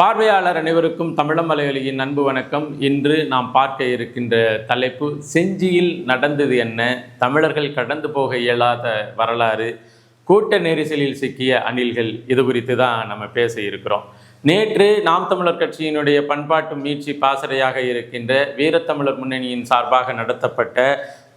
பார்வையாளர் அனைவருக்கும் தமிழமலையொலியின் அன்பு வணக்கம். இன்று நாம் பார்க்க இருக்கின்ற தலைப்பு செஞ்சியில் நடந்தது என்ன? தமிழர்கள் கடந்து போக இயலாத வரலாறு. கூட்ட நெரிசலில் சிக்கிய அணில்கள் இது குறித்து தான் நம்ம பேச இருக்கிறோம். நேற்று நாம் தமிழர் கட்சியினுடைய பண்பாட்டு மீட்சி பாசறையாக இருக்கின்ற வீரத்தமிழர் முன்னணியின் சார்பாக நடத்தப்பட்ட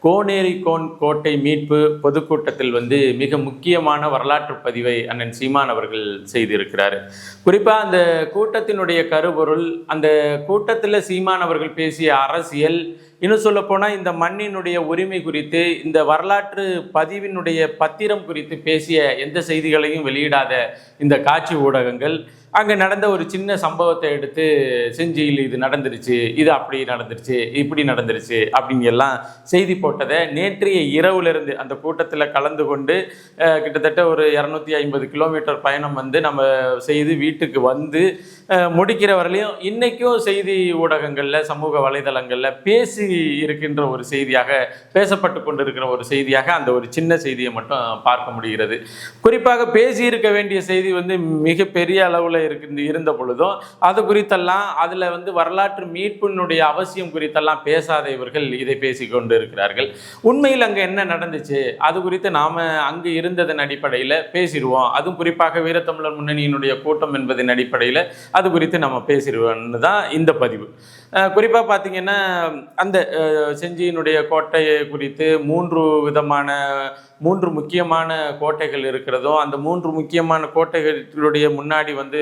கோனேரி கோன் கோட்டை மீட்பு பொதுக்கூட்டத்தில் வந்து மிக முக்கியமான வரலாற்று பதிவை அண்ணன் சீமான் அவர்கள் செய்திருக்கிறார். குறிப்பாக அந்த கூட்டத்தினுடைய கருபொருள் அந்த கூட்டத்தில் சீமான் அவர்கள் பேசிய அரசியல் இன்னும் சொல்லப்போனால் இந்த மண்ணினுடைய உரிமை குறித்து இந்த வரலாற்று பதிவினுடைய பத்திரம் குறித்து பேசிய எந்த செய்திகளையும் வெளியிடாத இந்த காட்சி ஊடகங்கள் அங்கே நடந்த ஒரு சின்ன சம்பவத்தை எடுத்து செஞ்சியில் இது நடந்துருச்சு இது அப்படி நடந்துருச்சு இப்படி நடந்துருச்சு அப்படிங்கெல்லாம் செய்தி போட்டதை நேற்றைய இரவுலேருந்து அந்த கூட்டத்தில் கலந்து கொண்டு கிட்டத்தட்ட ஒரு இரநூத்தி ஐம்பது கிலோமீட்டர் பயணம் வந்து நம்ம செய்து வீட்டுக்கு வந்து முடிக்கிற வரலையும் இன்றைக்கும் செய்தி ஊடகங்களில் சமூக வலைதளங்களில் பேசி இருக்கின்ற ஒரு செய்தியாக பேசப்பட்டு கொண்டிருக்கிற ஒரு செய்தியாக அந்த ஒரு சின்ன செய்தியை மட்டும் பார்க்க முடிகிறது. குறிப்பாக பேசியிருக்க வேண்டிய செய்தி வந்து மிகப்பெரிய அளவில் இருக்கு இருந்த பொழுதும் அது குறித்தெல்லாம் அதில் வந்து வரலாற்று மீட்பினுடைய அவசியம் குறித்தெல்லாம் பேசாத இவர்கள் இதை பேசி கொண்டு இருக்கிறார்கள் உண்மையில் அங்கே என்ன நடந்துச்சு? அது குறித்து நாம் அங்கு இருந்ததன் அடிப்படையில் பேசிடுவோம். அதுவும் குறிப்பாக வீரத்தமிழர் முன்னணியினுடைய கூட்டம் என்பதன் அடிப்படையில் அது குறித்து நம்ம பேசிடுவோம்னு தான் இந்த பதிவு. குறிப்பாக பார்த்தீங்கன்னா அந்த செஞ்சியினுடைய கோட்டையை குறித்து மூன்று விதமான மூன்று முக்கியமான கோட்டைகள் இருக்கிறதும் அந்த மூன்று முக்கியமான கோட்டைகளுடைய முன்னாடி வந்து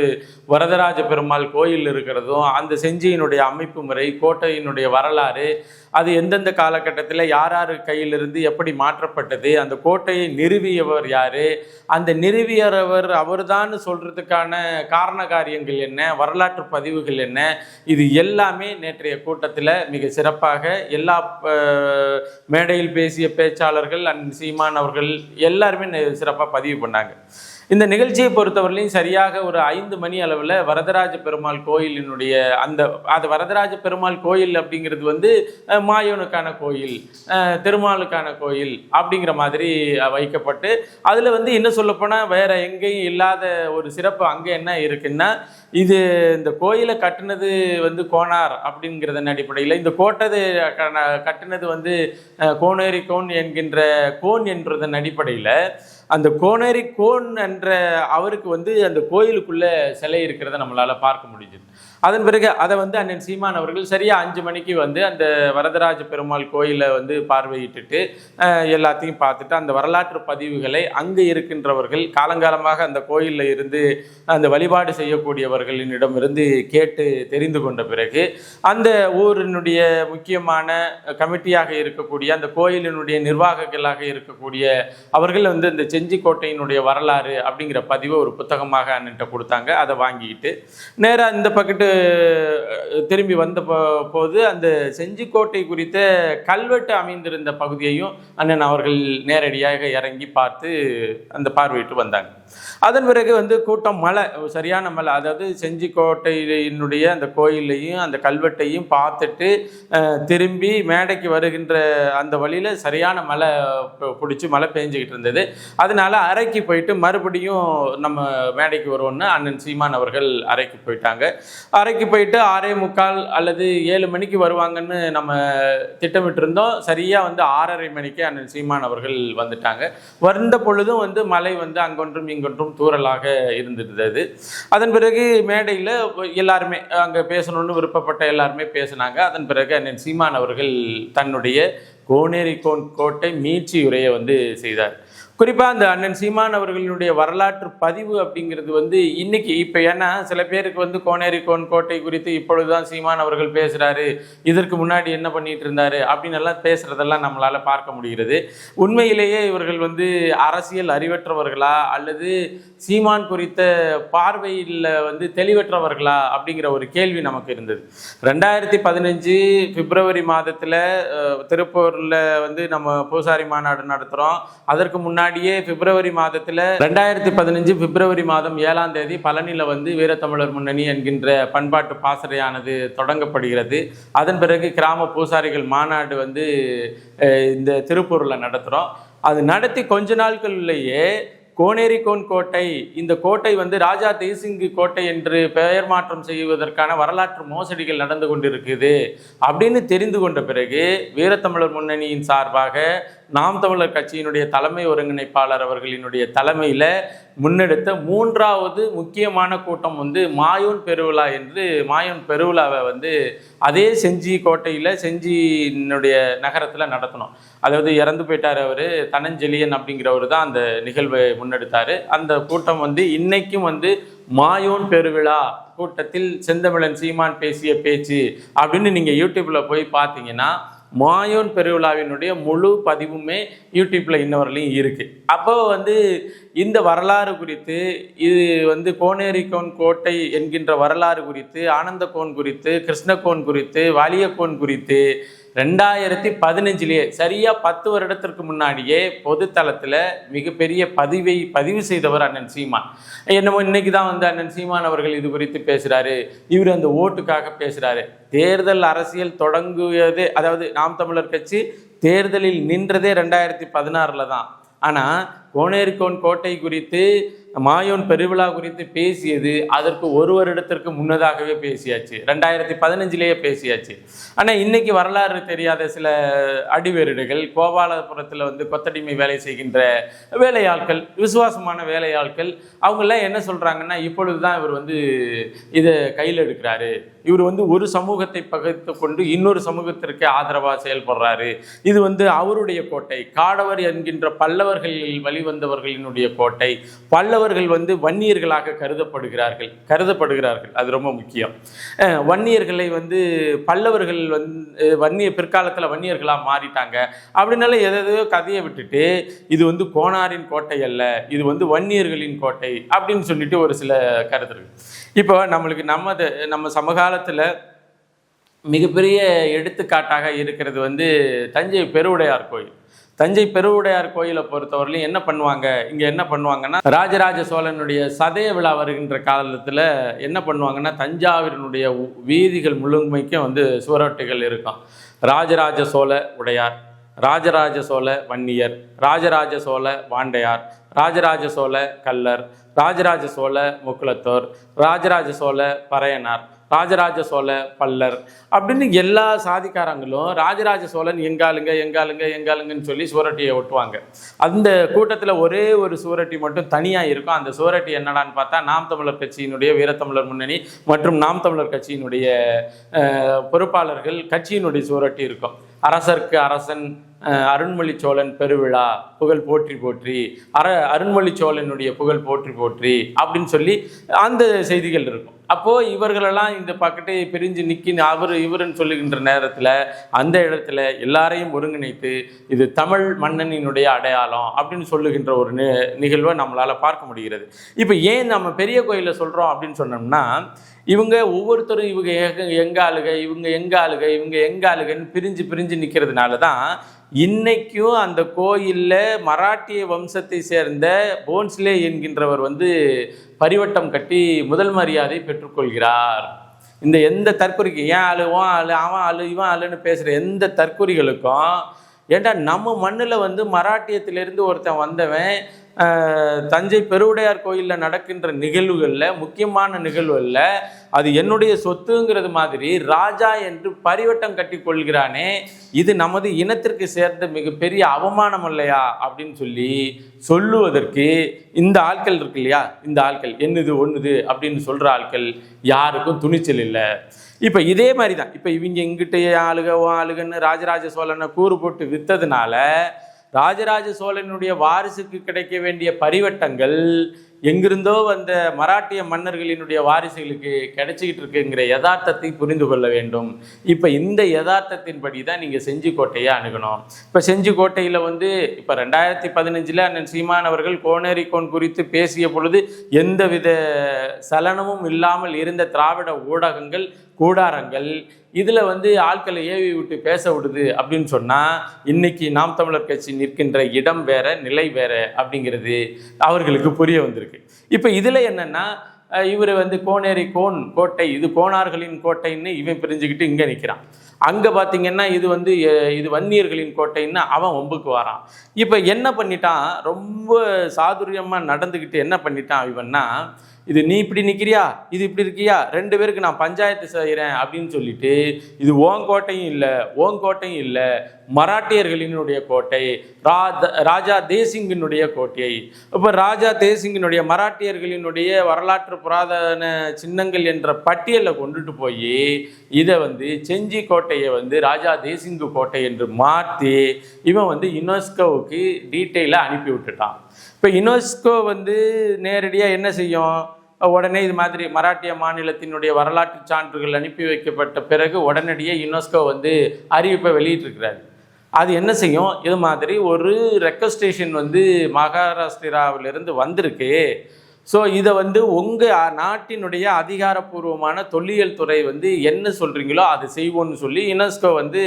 வரதராஜ பெருமாள் கோயில் இருக்கிறதும் அந்த செஞ்சியினுடைய அமைப்பு முறை கோட்டையினுடைய வரலாறு அது எந்தெந்த காலகட்டத்தில் யார் யார் கையிலிருந்து எப்படி மாற்றப்பட்டது அந்த கோட்டையை நிறுவியவர் யார் அந்த நிறுவியவர் அவர்தான் சொல்கிறதுக்கான காரண காரியங்கள் என்ன வரலாற்று பதிவுகள் என்ன இது எல்லாமே நேற்றைய கூட்டத்தில் மிக சிறப்பாக எல்லா மேடையில் பேசிய பேச்சாளர்கள் அண்ட் சீமான் அவர்கள் எல்லாருமே சிறப்பாக பதிவு பண்ணாங்க. இந்த நிகழ்ச்சியை பொறுத்தவரையிலையும் சரியாக ஒரு ஐந்து மணி அளவில் வரதராஜ பெருமாள் கோயிலினுடைய அந்த அது வரதராஜ பெருமாள் கோயில் அப்படிங்கிறது வந்து மாயோனுக்கான கோயில் திருமாலுக்கான கோயில் அப்படிங்கிற மாதிரி வைக்கப்பட்டு அதில் வந்து இன்னும் சொல்லப்போனால் வேற எங்கேயும் இல்லாத ஒரு சிறப்பு அங்கே என்ன இருக்குன்னா இது இந்த கோயிலை கட்டினது வந்து கோனார் அப்படிங்கிறதன் அடிப்படையில் இந்த கோட்டது கட்டினது வந்து கோனேரி கோன் என்கின்ற கோன் என்றதன் அடிப்படையில் அந்த கோனேரி கோன் என்ற அவருக்கு வந்து அந்த கோயிலுக்குள்ள சிலை இருக்கிறத நம்மளால பார்க்க முடிஞ்சது. அதன் பிறகு அதை வந்து அண்ணன் சீமான் அவர்கள் சரியா அஞ்சு மணிக்கு வந்து அந்த வரதராஜ பெருமாள் கோயிலை வந்து பார்வையிட்டுட்டு எல்லாத்தையும் பார்த்துட்டு அந்த வரலாற்று பதிவுகளை அங்கே இருக்கின்றவர்கள் காலங்காலமாக அந்த கோயிலில் இருந்து அந்த வழிபாடு செய்யக்கூடியவர்களிடமிருந்து கேட்டு தெரிந்து கொண்ட பிறகு அந்த ஊரினுடைய முக்கியமான கமிட்டியாக இருக்கக்கூடிய அந்த கோயிலினுடைய நிர்வாகங்களாக இருக்கக்கூடிய அவர்கள் வந்து இந்த செஞ்சிக்கோட்டையினுடைய வரலாறு அப்படிங்கிற பதிவை ஒரு புத்தகமாக அண்ணன்ட்ட கொடுத்தாங்க. அதை வாங்கிக்கிட்டு நேராக இந்த பக்கத்து திரும்பி வந்த போது அந்த செஞ்சிக்கோட்டை குறித்த கல்வெட்டு அமைந்திருந்த பகுதியையும் அண்ணன் அவர்கள் நேரடியாக இறங்கி பார்த்து அந்த பார்வையிட்டு வந்தாங்க. அதன் பிறகு வந்து கூட்டம் மலை சரியான மலை அதாவது செஞ்சிக்கோட்டையினுடைய அந்த கோயிலையும் அந்த கல்வெட்டையும் பார்த்துட்டு திரும்பி மேடைக்கு வருகின்ற அந்த வழியில் சரியான மழை பிடிச்சி மழை பெஞ்சிக்கிட்டு இருந்தது. அதனால அறைக்கு போயிட்டு மறுபடியும் நம்ம மேடைக்கு வருவோன்னு அண்ணன் சீமான் அவர்கள் அறைக்கு போயிட்டாங்க. அறைக்கு போயிட்டு ஆறே முக்கால் அல்லது ஏழு மணிக்கு வருவாங்கன்னு நம்ம திட்டமிட்டிருந்தோம். சரியாக வந்து ஆறரை மணிக்கு அண்ணன் சீமான் அவர்கள் வந்துட்டாங்க. வந்த பொழுதும் வந்து மழை வந்து அங்கொன்றும் இங்கொன்றும் தூறலாக இருந்திருந்தது அதன் பிறகு மேடையில் எல்லாருமே அங்கே பேசணும்னு விருப்பப்பட்ட எல்லாருமே பேசினாங்க. அதன் பிறகு அண்ணன் சீமான் அவர்கள் தன்னுடைய கோனேரி கோன் கோட்டை மீட்சி உரையை வந்து செய்தார். குறிப்பாக அந்த அண்ணன் சீமான் அவர்களினுடைய வரலாற்று பதிவு அப்படிங்கிறது வந்து இன்னைக்கு இப்போ ஏன்னா சில பேருக்கு வந்து கோனேரி கோன் கோட்டை குறித்து இப்பொழுதுதான் சீமான் அவர்கள் பேசுகிறாரு இதற்கு முன்னாடி என்ன பண்ணிட்டு இருந்தாரு அப்படின்னு எல்லாம் பேசுறதெல்லாம் நம்மளால பார்க்க முடிகிறது. உண்மையிலேயே இவர்கள் வந்து அரசியல் அறிவற்றவர்களா அல்லது சீமான் குறித்த பார்வையில் வந்து தெளிவற்றவர்களா அப்படிங்கிற ஒரு கேள்வி நமக்கு இருந்தது. ரெண்டாயிரத்தி பதினஞ்சு பிப்ரவரி மாதத்தில் திருப்பூரில் வந்து நம்ம பூசாரி மாநாடு நடத்துகிறோம் அதற்கு முன்னாடி முன்னாடியே பிப்ரவரி மாதத்தில் ரெண்டாயிரத்தி பதினஞ்சு பிப்ரவரி மாதம் ஏழாம் தேதி பழனியில் வந்து வீரத்தமிழர் முன்னணி என்கின்ற பண்பாட்டு பாசறையானது தொடங்கப்படுகிறது. அதன் பிறகு கிராம பூசாரிகள் மாநாடு வந்து இந்த திருப்பூரில் நடத்துகிறோம் அது நடத்தி கொஞ்ச நாட்களிலேயே கோனேரிக்கோன் கோட்டை இந்த கோட்டை வந்து ராஜா தேசிங்கு கோட்டை என்று பெயர் மாற்றம் செய்வதற்கான வரலாற்று மோசடிகள் நடந்து கொண்டிருக்குது. அப்படின்னு தெரிந்து கொண்ட பிறகு வீரத்தமிழர் முன்னணியின் சார்பாக நாம் தமிழர் கட்சியினுடைய தலைமை ஒருங்கிணைப்பாளர் அவர்களினுடைய தலைமையில் முன்னெடுத்த மூன்றாவது முக்கியமான கூட்டம் வந்து மாயோன் பெருவிழா என்று மாயோன் பெருவிழாவை வந்து அதே செஞ்சி கோட்டையில் செஞ்சியினுடைய நகரத்தில் நடத்தணும். அதாவது இறந்து போயிட்டார் அவர் தனஞ்செழியன் அப்படிங்கிறவர் தான் அந்த நிகழ்வை முன்னெடுத்தார். அந்த கூட்டம் வந்து இன்னைக்கும் வந்து மாயோன் பெருவிழா கூட்டத்தில் செந்தமிழன் சீமான் பேசிய பேச்சு அப்படின்னு நீங்கள் யூடியூப்பில் போய் பார்த்தீங்கன்னா மாயோன் பெருவிழாவினுடைய முழு பதிவுமே யூடியூப்பில் இன்னவரையிலையும் இருக்குது அப்போ வந்து இந்த வரலாறு குறித்து இது வந்து கோனேரிக்கோன் கோட்டை என்கின்ற வரலாறு குறித்து ஆனந்தகோன் குறித்து கிருஷ்ணகோன் குறித்து வாலியக்கோன் குறித்து ரெண்டாயிரத்தி பதினஞ்சிலேயே சரியாக பத்து வருடத்திற்கு முன்னாடியே பொதுத்தளத்தில் மிகப்பெரிய பதிவை பதிவு செய்தவர் அண்ணன் சீமான். என்னமோ இன்னைக்கு தான் வந்து அண்ணன் சீமான் அவர்கள் இது குறித்து பேசுகிறாரு இவர் அந்த ஓட்டுக்காக பேசுகிறாரு தேர்தல் அரசியல் தொடங்குவது அதாவது நாம் தமிழர் கட்சி தேர்தலில் நின்றதே ரெண்டாயிரத்தி பதினாறில் தான். ஆனால் கோனேர்கோன் கோட்டை குறித்து மாயோன் பெருவிழா குறித்து பேசியது அதற்கு ஒரு வருடத்திற்கு முன்னதாகவே பேசியாச்சு. ரெண்டாயிரத்தி பதினஞ்சிலேயே பேசியாச்சு. ஆனால் இன்னைக்கு வரலாறு தெரியாத சில அடிவேரிடுகள் கோபாலபுரத்தில் வந்து கொத்தடிமை வேலை செய்கின்ற வேலையாட்கள் விசுவாசமான வேலையாட்கள் அவங்கெல்லாம் என்ன சொல்கிறாங்கன்னா இப்பொழுது தான் இவர் வந்து இதை கையில் எடுக்கிறாரு. இவர் வந்து ஒரு சமூகத்தை பகிர்ந்து கொண்டு இன்னொரு சமூகத்திற்கு ஆதரவாக செயல்படுறாரு. இது வந்து அவருடைய கோட்டை. காடவர் என்கின்ற பல்லவர்கள் வந்தவர்களினுடைய கோட்டை பல்லவர்கள் வந்து வன்னியர்களாக கருதப்படுகிறார்கள் கருதப்படுகிறார்கள். அது ரொம்ப முக்கியம். வன்னியர்களை வந்து பல்லவர்கள் வந்து வன்னிய பிற்காலத்தில் வன்னியர்களாக மாறிட்டாங்க. அப்படின்னால எதையோ கதையை விட்டுட்டு இது வந்து கோனாரின் கோட்டை அல்ல இது வந்து வன்னியர்களின் கோட்டை அப்படின்னு சொல்லிட்டு ஒரு சில கருத்து இருக்கு. இப்போ நம்மளுக்கு நம்ம நம்ம சமகாலத்தில் மிகப்பெரிய எடுத்துக்காட்டாக இருக்கிறது வந்து தஞ்சை பெருவுடையார் கோயில். தஞ்சை பெருவுடையார் கோயிலை பொறுத்தவரையிலும் என்ன பண்ணுவாங்க? இங்கே என்ன பண்ணுவாங்கன்னா ராஜராஜ சோழனுடைய சதய விழா வருகின்ற காலத்தில் என்ன பண்ணுவாங்கன்னா தஞ்சாவூரினுடைய உ- வீதிகள் முழுமைக்கும் வந்து சுவரொட்டிகள் இருக்கும். ராஜராஜ சோழ உடையார் ராஜராஜ சோழ வன்னியர் ராஜராஜ சோழ வாண்டையார் ராஜராஜ சோழ கல்லர் ராஜராஜ சோழ முக்குலத்தோர் ராஜராஜ சோழ பறையனார் ராஜராஜ சோழ பல்லர் அப்படின்னு எல்லா சாதிக்காரங்களும் ராஜராஜ சோழன் எங்காளுங்க எங்காளுங்க எங்காளுங்கன்னு சொல்லி சூரட்டியை ஒட்டுவாங்க. அந்த கூட்டத்தில் ஒரே ஒரு சூரட்டி மட்டும் தனியாக இருக்கும். அந்த சூரட்டி என்னடான்னு பார்த்தா நாம் தமிழர் கட்சியினுடைய வீரத்தமிழர் முன்னணி மற்றும் நாம் தமிழர் கட்சியினுடைய பொறுப்பாளர்கள் கட்சியினுடைய சூரட்டி இருக்கும். அரசருக்கு அரசன் அருண்மொழி சோழன் பெருவிழா புகழ் போற்றி போற்றி அர அருண்மொழி சோழனுடைய புகழ் போற்றி போற்றி அப்படின்னு சொல்லி அந்த செய்திகள் இருக்கும். அப்போது இவர்களெல்லாம் இந்த பக்கத்தை பிரிஞ்சு நிற்கி அவர் இவருன்னு சொல்லுகின்ற நேரத்தில் அந்த இடத்துல எல்லாரையும் ஒருங்கிணைத்து இது தமிழ் மன்னனினுடைய அடையாளம் அப்படின்னு சொல்லுகின்ற ஒரு நி நிகழ்வை நம்மளால் பார்க்க முடிகிறது. இப்போ ஏன் நம்ம பெரிய கோயிலில் சொல்கிறோம் அப்படின்னு சொன்னோம்னா இவங்க ஒவ்வொருத்தரும் இவங்க எங்க எங்க ஆளுக இவங்க எங்க ஆளுக இவங்க எங்க ஆளுகன்னு பிரிஞ்சு பிரிஞ்சு நிற்கிறதுனால தான் இன்னைக்கும் அந்த கோயிலில் மராட்டிய வம்சத்தை சேர்ந்த போன்ஸ்லே என்கின்றவர் வந்து பரிவட்டம் கட்டி முதல் மரியாதை பெற்றுக்கொள்கிறார். இந்த எந்த தற்கொலைக்கு ஏன் ஆளு உன் ஆளு அவன் ஆளு இவன் ஆளுன்னு பேசுகிற எந்த தற்கொலைகளுக்கும் ஏண்டா நம்ம மண்ணில் வந்து மராட்டியத்திலேருந்து ஒருத்தன் வந்தவன் தஞ்சை பெருவுடையார் கோயிலில் நடக்கின்ற நிகழ்வுகளில் முக்கியமான நிகழ்வுகளில் அது என்னுடைய சொத்துங்கிறது மாதிரி ராஜா என்று பரிவட்டம் கட்டி கொள்கிறானே இது நமது இனத்திற்கு சேர்ந்த மிகப்பெரிய அவமானம் இல்லையா அப்படின்னு சொல்லி சொல்லுவதற்கு இந்த ஆட்கள் இருக்கு இல்லையா? இந்த ஆட்கள் என்னது ஒன்றுது அப்படின்னு சொல்கிற ஆட்கள் யாருக்கும் துணிச்சல் இல்லை. இப்போ இதே மாதிரி தான் இப்போ இவங்க இங்கிட்ட ஆளுக ஓ ஆளுகன்னு ராஜராஜ சோழனை கூறு போட்டு விற்றதுனால ராஜராஜ சோழனுடைய வாரிசுக்கு கிடைக்க வேண்டிய பரிவட்டங்கள் எங்கிருந்தோ வந்த மராட்டிய மன்னர்களினுடைய வாரிசுகளுக்கு கிடைச்சிக்கிட்டு இருக்குங்கிற யதார்த்தத்தை புரிந்து கொள்ள வேண்டும். இப்போ இந்த யதார்த்தத்தின்படி தான் நீங்கள் செஞ்சிக்கோட்டையை அணுகணும். இப்போ செஞ்சிக்கோட்டையில் வந்து இப்போ ரெண்டாயிரத்தி பதினஞ்சில் அண்ணன் சீமான் அவர்கள் கோனேரிக்கோன் குறித்து பேசிய பொழுது எந்தவித சலனமும் இல்லாமல் இருந்த திராவிட ஊடகங்கள் கூடாரங்கள் இதில் வந்து ஆட்களை ஏவி விட்டு பேச விடுது அப்படின்னு சொன்னால் இன்னைக்கு நாம் தமிழர் கட்சி நிற்கின்ற இடம் வேற நிலை வேற அப்படிங்கிறது அவர்களுக்கு புரிய வந்திருக்கு. இப்போ இதில் என்னன்னா இவர் வந்து கோனேரி கோன் கோட்டை இது கோனார்களின் கோட்டைன்னு இவன் பிரிஞ்சுக்கிட்டு இங்கே நிற்கிறான் அங்கே பார்த்தீங்கன்னா இது வந்து இது வன்னியர்களின் கோட்டைன்னு அவன் ஒம்புக்கு வரான். இப்போ என்ன பண்ணிட்டான்? ரொம்ப சாதுரியமாக நடந்துக்கிட்டு என்ன பண்ணிட்டான் இவன்னா இது நீ இப்படி நிற்கிறியா இது இப்படி இருக்கியா? ரெண்டு பேருக்கு நான் பஞ்சாயத்து செய்கிறேன் அப்படின்னு சொல்லிட்டு இது ஓங் கோட்டையும் இல்லை ஓங் கோட்டையும் இல்லை மராட்டியர்களினுடைய கோட்டை ராஜ ராஜா தேசிங்கினுடைய கோட்டை. இப்போ ராஜா தேசிங்கினுடைய மராட்டியர்களினுடைய வரலாற்று புராதன சின்னங்கள் என்ற பட்டியலில் கொண்டுட்டு போய் இதை வந்து செஞ்சி கோட்டையை வந்து ராஜா தேசிங்கு கோட்டை என்று மாற்றி இவன் வந்து யுனெஸ்கோவுக்கு டீட்டெயிலாக அனுப்பி விட்டுட்டான். இப்போ யுனெஸ்கோ வந்து நேரடியாக என்ன செய்யும்? உடனே இது மாதிரி மராட்டிய மாநிலத்தினுடைய வரலாற்று சான்றுகள் அனுப்பி வைக்கப்பட்ட பிறகு உடனடியாக யுனெஸ்கோ வந்து அறிவிப்பை வெளியிட்டிருக்கிறாரு. அது என்ன செய்யும்? இது மாதிரி ஒரு ரெக்கஸ்டேஷன் வந்து மகாராஷ்டிராவிலிருந்து வந்திருக்கு. ஸோ இதை வந்து உங்கள் நாட்டினுடைய அதிகாரப்பூர்வமான தொல்லியல் துறை வந்து என்ன சொல்கிறீங்களோ அது செய்வோம்னு சொல்லி யுனெஸ்கோ வந்து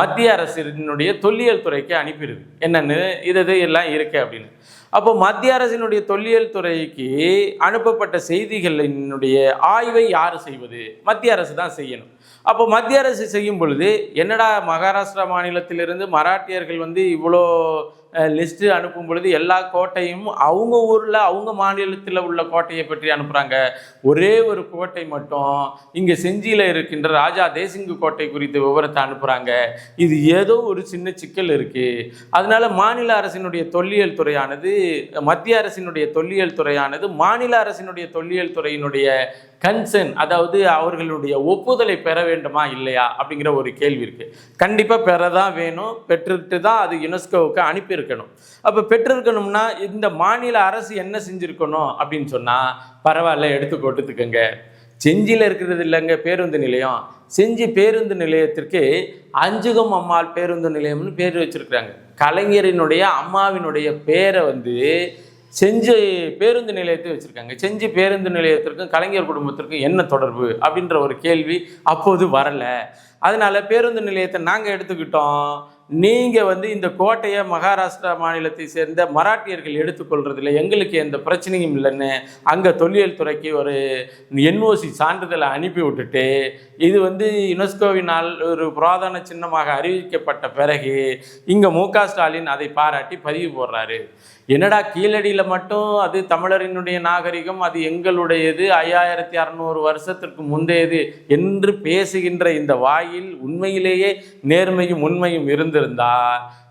மத்திய அரசினுடைய தொல்லியல் துறைக்கு அனுப்பிடுது. என்னென்னு இது இது எல்லாம் இருக்குது அப்படின்னு. அப்போ மத்திய அரசினுடைய தொல்லியல் துறைக்கு அனுப்பப்பட்ட செய்திகளினுடைய ஆய்வை யார் செய்வது? மத்திய அரசு தான் செய்யணும். அப்போ மத்திய அரசு செய்யும் பொழுது என்னடா மகாராஷ்டிரா மாநிலத்திலிருந்து மராட்டியர்கள் வந்து இவ்வளோ லிஸ்ட்டு அனுப்பும் பொழுது எல்லா கோட்டையும் அவங்க ஊரில் அவங்க மாநிலத்தில் உள்ள கோட்டையை பற்றி அனுப்புகிறாங்க ஒரே ஒரு கோட்டை மட்டும் இங்கே செஞ்சியில் இருக்கின்ற ராஜா தேசிங்கு கோட்டை குறித்த விவரத்தை அனுப்புகிறாங்க இது ஏதோ ஒரு சின்ன சிக்கல் இருக்குது அதனால் மாநில அரசினுடைய தொல்லியல் துறையானது மத்திய அரசினுடைய தொல்லியல் துறையானது மாநில அரசினுடைய தொல்லியல் துறையினுடைய கன்சர்ன் அதாவது அவர்களுடைய ஒப்புதலை பெற வேண்டுமா இல்லையா அப்படிங்கிற ஒரு கேள்வி இருக்குது கண்டிப்பாக பெற தான் வேணும். பெற்றுட்டு தான் அது யுனெஸ்கோவுக்கு இருக்கணும் அப்போ பெற்றிருக்கணும்னா இந்த மாநில அரசு என்ன செஞ்சுருக்கணும் அப்படின்னு சொன்னால் பரவாயில்ல எடுத்து கொடுத்துக்கங்க செஞ்சியில் இருக்கிறது இல்லைங்க பேருந்து நிலையம். செஞ்சி பேருந்து நிலையத்திற்கு அஞ்சுகம் அம்மாள் பேருந்து நிலையம்னு பேர் வச்சிருக்கிறாங்க. கலைஞரினுடைய அம்மாவினுடைய பேரை வந்து செஞ்சி பேருந்து நிலையத்தை வச்சுருக்காங்க. செஞ்சி பேருந்து நிலையத்திற்கும் கலைஞர் குடும்பத்திற்கும் என்ன தொடர்பு அப்படின்ற ஒரு கேள்வி அப்போது வரலை. அதனால பேருந்து நிலையத்தை நாங்கள் எடுத்துக்கிட்டோம். நீங்கள் வந்து இந்த கோட்டையை மகாராஷ்டிரா மாநிலத்தை சேர்ந்த மராட்டியர்கள் எடுத்துக்கொள்றதில்ல. எங்களுக்கு எந்த பிரச்சனையும் இல்லைன்னு அங்கே தொல்லியல் துறைக்கு ஒரு என்ஓசி சான்றிதழை அனுப்பி விட்டுட்டு இது வந்து யுனெஸ்கோவினால் ஒரு புராதன சின்னமாக அறிவிக்கப்பட்ட பிறகு இங்கே மு ஸ்டாலின் அதை பாராட்டி பதிவு போடுறாரு. என்னடா கீழடியில் மட்டும் அது தமிழரினுடைய நாகரிகம் அது எங்களுடையது ஐயாயிரத்தி அறநூறு வருஷத்திற்கு முந்தையது என்று பேசுகின்ற இந்த வாயில் உண்மையிலேயே நேர்மையும் உண்மையும் இருந்திருந்தா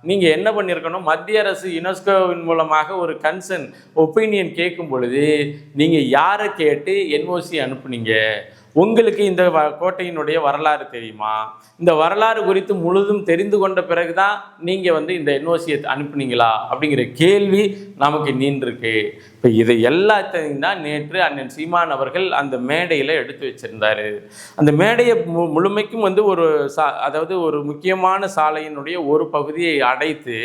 நீங்கள் என்ன பண்ணியிருக்கணும்? மத்திய அரசு யுனெஸ்கோவின் மூலமாக ஒரு கன்சர்ன் ஒப்பீனியன் கேட்கும் பொழுது நீங்கள் யாரை கேட்டு என்ஓசி அனுப்புனீங்க? உங்களுக்கு இந்த வ- கோட்டையினுடைய வரலாறு தெரியுமா? இந்த வரலாறு குறித்து முழுதும் தெரிந்து கொண்ட பிறகுதான் நீங்கள் வந்து இந்த என்ஓசியை அனுப்புனீங்களா? அப்படிங்கிற கேள்வி நமக்கு நீண்டிருக்கு இப்போ இது எல்லாத்தையும் தான் நேற்று அண்ணன் சீமான் அவர்கள் அந்த மேடையில் எடுத்து வச்சிருந்தார். அந்த மேடையை மு முழுமைக்கும் வந்து ஒரு சா அதாவது ஒரு முக்கியமான சாலையினுடைய ஒரு பகுதியை அடைத்து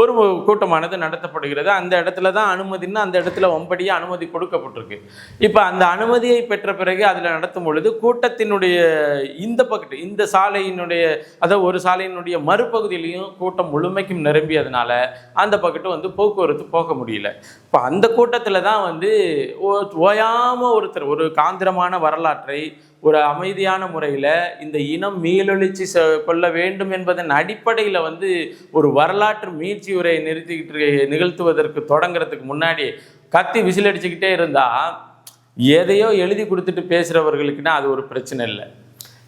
ஒரு கூட்டமானது நடத்தப்படுகிறது. அந்த இடத்துல தான் அனுமதின்னா அந்த இடத்துல ஒம்படியாக அனுமதி கொடுக்கப்பட்டிருக்கு. இப்போ அந்த அனுமதியை பெற்ற பிறகு அதில் நடத்தும் பொழுது கூட்டத்தினுடைய இந்த பக்கத்து இந்த சாலையினுடைய அதாவது ஒரு சாலையினுடைய மறுபகுதியிலையும் கூட்டம் முழுமைக்கும் நிரம்பியதுனால அந்த பக்கத்து வந்து போக்குவரத்து போக முடியல. இப்போ அந்த கூட்டத்தில் தான் வந்து ஓ- ஒருத்தர் ஒரு காந்திரமான வரலாற்றை ஒரு அமைதியான முறையில் இந்த இனம் மீளெழுச்சி செ- கொள்ள வேண்டும் என்பதன் அடிப்படையில் வந்து ஒரு வரலாற்று மீட்சி உரையை நிறுத்திக்கிட்டு நிகழ்த்துவதற்கு தொடங்குறதுக்கு முன்னாடி கத்தி விசிலடிச்சுக்கிட்டே அடிச்சுக்கிட்டே எதையோ எழுதி கொடுத்துட்டு பேசுகிறவர்களுக்குன்னா அது ஒரு பிரச்சனை இல்லை.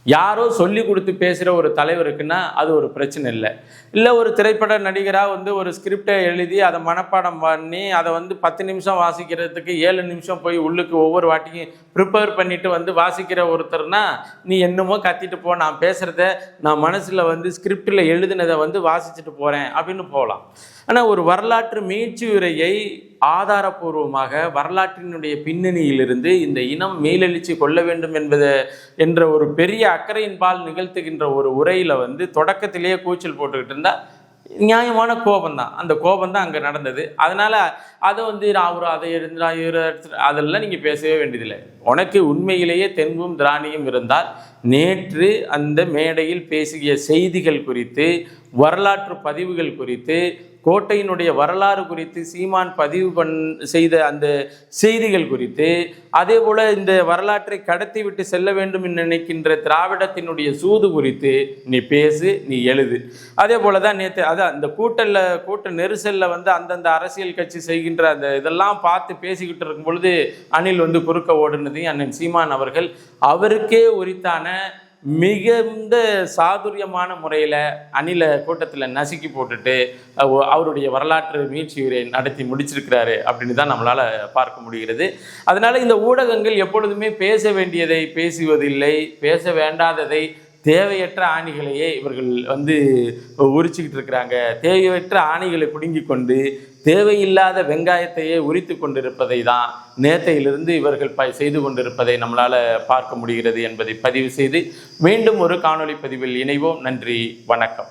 யாரோ சொல்லி கொடுத்து பேசுகிற ஒரு தலைவருக்குன்னா அது ஒரு பிரச்சனை இல்லை. இல்லை ஒரு திரைப்பட நடிகராக வந்து ஒரு ஸ்கிரிப்டை எழுதி அதை மனப்பாடம் பண்ணி அதை வந்து பத்து நிமிஷம் வாசிக்கிறதுக்கு ஏழு நிமிஷம் போய் உள்ளுக்கு ஒவ்வொரு வாட்டியும் ப்ரிப்பேர் பண்ணிட்டு வந்து வாசிக்கிற ஒருத்தர்னா நீ என்னமோ கத்திட்டு போ நான் பேசுகிறத நான் மனசில் வந்து ஸ்கிரிப்டில் எழுதினதை வந்து வாசிச்சுட்டு போகிறேன் அப்படின்னு போகலாம் ஆனால் ஒரு வரலாற்று மீட்சி உரையை ஆதாரபூர்வமாக வரலாற்றினுடைய பின்னணியிலிருந்து இந்த இனம் மேலெழுச்சி கொள்ள வேண்டும் என்பது என்ற ஒரு பெரிய அக்கறையின்பால் நிகழ்த்துகின்ற ஒரு உரையில் வந்து தொடக்கத்திலேயே கூச்சல் போட்டுக்கிட்டு இருந்தா நியாயமான கோபம் தான் அந்த கோபம் தான் அங்கே நடந்தது. அதனால் அதை வந்து நான் ஒரு அதை எடுத்து நான் இவரை அதெல்லாம் நீங்கள் பேசவே வேண்டியதில்லை. உனக்கு உண்மையிலேயே தென்பும் திராணியும் இருந்தால் நேற்று அந்த மேடையில் பேசிய செய்திகள் குறித்து வரலாற்று பதிவுகள் குறித்து கோட்டையினுடைய வரலாறு குறித்து சீமான் பதிவு பண் செய்த அந்த செய்திகள் குறித்து அதே போல் இந்த வரலாற்றை கடத்தி விட்டு செல்ல வேண்டும் என்று நினைக்கின்ற திராவிடத்தினுடைய சூது குறித்து நீ பேசு நீ எழுது. அதே போல தான் நேற்று அதான் இந்த கூட்டல்ல கூட்ட நெரிசலில் வந்து அந்தந்த அரசியல் கட்சி செய்கின்ற அந்த இதெல்லாம் பார்த்து பேசிக்கிட்டு இருக்கும் பொழுது அணில் வந்து குறுக்க ஓடுனதையும் அண்ணன் சீமான் அவர்கள் அவருக்கே உரித்தான மிகுந்த சாதுரியமான முறையில் அணில கூட்டத்தில் நசுக்கி போட்டுட்டு அவருடைய வரலாற்று மீட்சியுரை நடத்தி முடிச்சிருக்கிறாரு அப்படின்னு தான் நம்மளால் பார்க்க முடிகிறது. அதனால் இந்த ஊடகங்கள் எப்பொழுதுமே பேச வேண்டியதை பேசுவதில்லை பேச வேண்டாததை தேவையற்ற ஆணிகளையே இவர்கள் வந்து உரிச்சுக்கிட்டு இருக்கிறாங்க. தேவையற்ற ஆணிகளை பிடுங்கி கொண்டு தேவையில்லாத வெங்காயத்தையே உரித்து கொண்டிருப்பதை தான் நேத்தையிலிருந்து இவர்கள் ப செய்து கொண்டிருப்பதை நம்மளால் பார்க்க முடிகிறது என்பதை பதிவு செய்து மீண்டும் ஒரு காணொளி பதிவில் இணைவோம். நன்றி வணக்கம்.